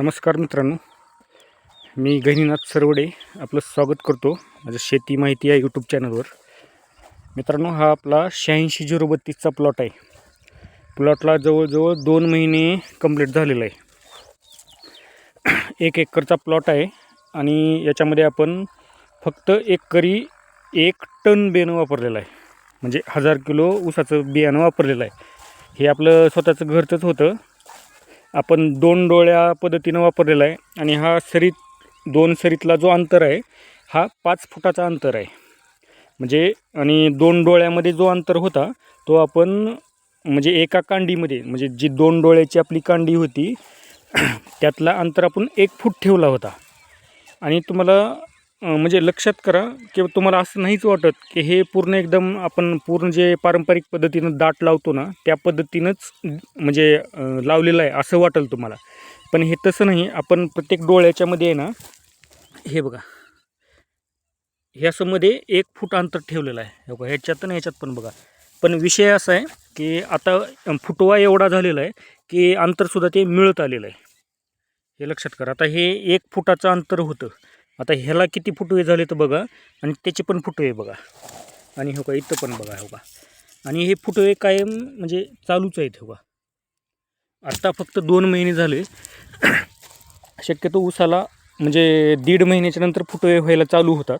नमस्कार मित्रांनो. मी गहिनीनाथ सरवडे आपलं स्वागत करतो माझं शेती माहिती या यूट्यूब चॅनलवर मित्रांनो हा आपला शहाऐंशी झिरो बत्तीसचा प्लॉट आहे. प्लॉटला जवळजवळ दोन महिने कंप्लीट झालेला आहे. एक एकरचा प्लॉट आहे आणि याच्यामध्ये आपण फक्त एकरी एक टन बियाणं वापरलेलं आहे. म्हणजे हजार किलो ऊसाचं बियाणं वापरलेलं आहे. हे आपलं स्वतःचं घरचंच होतं. आपण दोन डोळ्या पद्धतीनं वापरलेला आहे आणि हा सरीत दोन सरीतला जो अंतर आहे हा पाच फुटाचा अंतर आहे. म्हणजे आणि दोन डोळ्यामध्ये जो अंतर होता तो आपण म्हणजे एका कांडीमध्ये म्हणजे जी दोन डोळ्याची आपली कांडी होती त्यातला अंतर आपण एक फूट ठेवला होता. आणि तुम्हाला म्हणजे लक्षात करा की तुम्हाला असं नाहीच वाटत की हे पूर्ण एकदम आपण पूर्ण जे पारंपरिक पद्धतीनं दाट लावतो ना त्या पद्धतीनंच म्हणजे लावलेलं आहे असं वाटेल तुम्हाला. पण हे तसं नाही आपण प्रत्येक डोळ्याच्यामध्ये आहे ना हे बघा. हे एक फूट अंतर ठेवलेलं आहे. बघा ह्याच्यात ना ह्याच्यात पण बघा. पण विषय असा आहे की आता फुटवा एवढा झालेला आहे की अंतरसुद्धा ते मिळत आलेलं आहे. हे लक्षात करा. आता हे एक फुटाचं अंतर होतं. आता ह्याला किती फुटवे झाले तर बघा आणि त्याचे पण फुटवे बघा. आणि हो का इथं पण बघा हो का. आणि हे फुटवे कायम म्हणजे चालूच आहेत हो का. आत्ता फक्त दोन महिने झाले. शक्यतो ऊसाला म्हणजे दीड महिन्याच्या नंतर फुटवे व्हायला चालू होतात.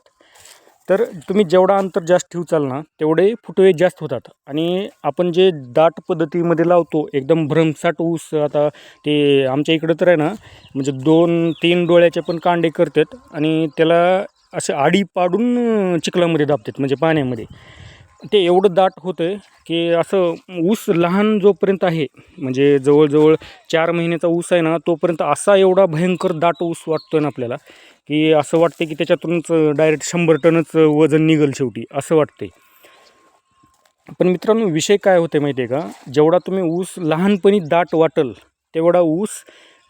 तर तुम्ही जेवढा अंतर जास्त ठेवचाल ना तेवढे फुटवे जास्त होतात. आणि आपण जे दाट पद्धतीमध्ये लावतो एकदम भ्रमसाट ऊस आता ते आमच्या इकडं तर आहे ना म्हणजे दोन तीन डोळ्याचे पण कांडे करतात आणि त्याला असे आडी पाडून चिखलामध्ये दाबतात म्हणजे पाण्यामध्ये. ते एवढं दाट होतं आहे की असं ऊस लहान जोपर्यंत आहे म्हणजे जवळजवळ चार महिन्याचा ऊस आहे ना तोपर्यंत असा एवढा भयंकर दाट ऊस वाटतो आहे ना आपल्याला की असं वाटतं की त्याच्यातूनच डायरेक्ट शंभर टनच वजन निघल शेवटी असं वाटते पण मित्रांनो विषय काय होते माहिती आहे का? जेवढा तुम्ही ऊस लहानपणी दाट वाटल तेवढा ऊस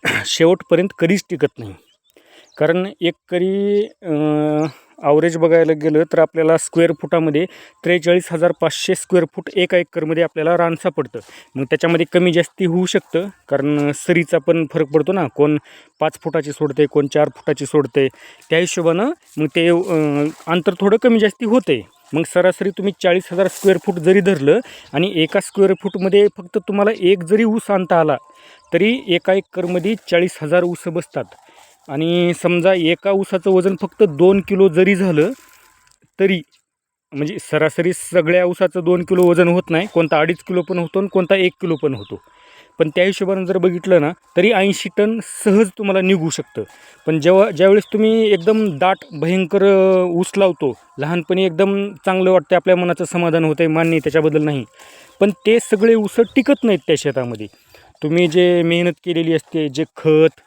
शेवटपर्यंत कधीच टिकत नाही. कारण एक करी आवरेज बघायला गेलं तर आपल्याला स्क्वेअर फुटामध्ये त्रेचाळीस हजार पाचशे स्क्वेअर फूट एका एकरमध्ये आपल्याला रान सापडतं मग त्याच्यामध्ये कमी जास्ती होऊ शकतं कारण सरीचा पण फरक पडतो ना. कोण पाच फुटाची सोडते कोण चार फुटाची सोडते. त्या हिशोबानं मग ते अंतर थोडं कमी जास्ती होते. मग सरासरी तुम्ही चाळीस हजार स्क्वेअर फूट जरी धरलं आणि एका स्क्वेअर फूटमध्ये फक्त तुम्हाला एक जरी ऊस आणता आला तरी एका एकरमध्ये चाळीस हजार ऊस बसतात. आणि समजा एका ऊसाचं वजन फक्त दोन किलो जरी झालं तरी म्हणजे सरासरी सगळ्या ऊसाचं दोन किलो वजन होत नाही. कोणता अडीच किलो पण होतो आणि कोणता एक किलो पण होतो. पण त्या हिशोबानं जर बघितलं ना तरी ऐंशी टन सहज तुम्हाला निघू शकतं. पण जेव्हा ज्यावेळेस तुम्ही एकदम दाट भयंकर ऊस लावतो लहानपणी एकदम चांगलं वाटतं आपल्या मनाचं समाधान होतं आहे मान्य त्याच्याबद्दल नाही. पण ते सगळे ऊस टिकत नाहीत त्या शेतामध्ये. तुम्ही जे मेहनत केलेली असते जे खत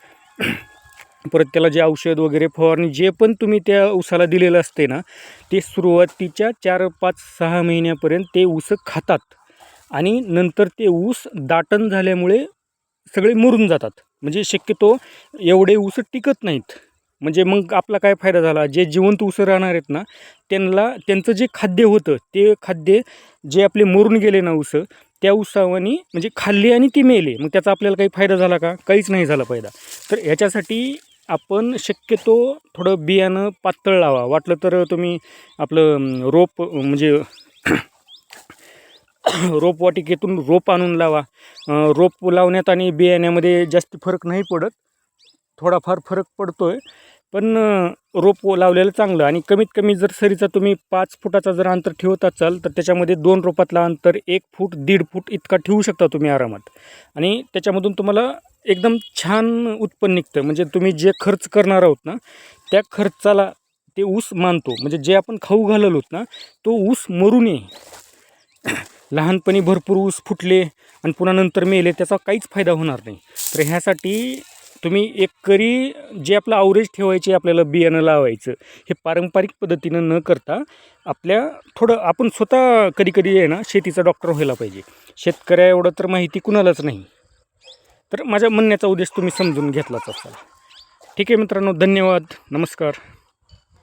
परत त्याला जे औषध वगैरे फवारणी जे पण तुम्ही त्या ऊसाला दिलेलं असते ना ते सुरुवातीच्या चार पाच सहा महिन्यापर्यंत ते ऊस खातात. आणि नंतर ते ऊस दाटण झाल्यामुळे सगळे मरून जातात. म्हणजे शक्यतो एवढे ऊस टिकत नाहीत. म्हणजे मग आपला काय फायदा झाला? जे जिवंत ऊस राहणार आहेत ना त्यांना त्यांचं जे खाद्य होतं ते खाद्य जे आपले मरून गेले ना ऊस त्या ऊसावानी म्हणजे खाल्ले आणि ती मेले. मग त्याचा आपल्याला काही फायदा झाला का? काहीच नाही झाला फायदा. तर ह्याच्यासाठी आपण शक्यतो थोडं बियाणं पातळ लावा. वाटलं तर तुम्ही आपलं रोप म्हणजे रोपवाटिकेतून रोप आणून लावा. रोप लावण्यात आणि बियाण्यामध्ये जास्त फरक नाही पडत. थोडाफार फरक पडतो आहे पण रोप लावलेलं चांगलं आणि कमीत कमी जर सरीचा तुम्ही पाच फुटाचा जर अंतर ठेवत असाल तर त्याच्यामध्ये दोन रोपातला अंतर एक फूट दीड फूट इतका ठेवू शकता तुम्ही आरामात. आणि त्याच्यामधून तुम्हाला एकदम छान उत्पन्न निघतं. म्हणजे तुम्ही जे खर्च करणार आहोत ना त्या खर्चाला ते ऊस मानतो. म्हणजे जे आपण खाऊ घाललो ना तो ऊस मरू नये लहानपणी भरपूर ऊस फुटले आणि पुन्हा नंतर मेले त्याचा काहीच फायदा होणार नाही. तर ह्यासाठी तुम्ही एक करी जे आपलं आवरेज ठेवायचे आपल्याला बियाणं लावायचं हे पारंपरिक पद्धतीनं न करता आपल्या थोडं आपण स्वतः कधी कधी आहे ना शेतीचा डॉक्टर व्हायला पाहिजे. शेतकऱ्या एवढं तर माहिती कुणालाच नाही. तर माझ्या म्हणण्याचा उद्देश तुम्ही समजून घेतलाच असाल. ठीक आहे मित्रांनो धन्यवाद. नमस्कार.